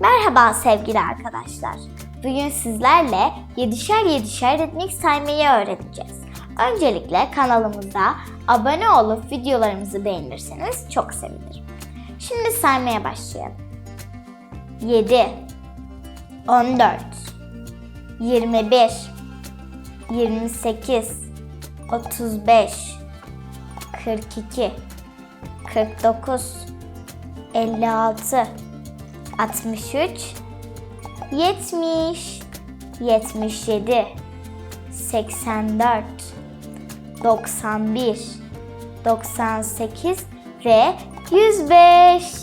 Merhaba sevgili arkadaşlar. Bugün sizlerle 7'şer 7'şer ritmik saymayı öğreneceğiz. Öncelikle kanalımıza abone olup videolarımızı beğenirseniz çok sevinirim. Şimdi saymaya başlayalım. 7 14 21 28 35 42 49 56 63 70 77 84 91 98 ve 105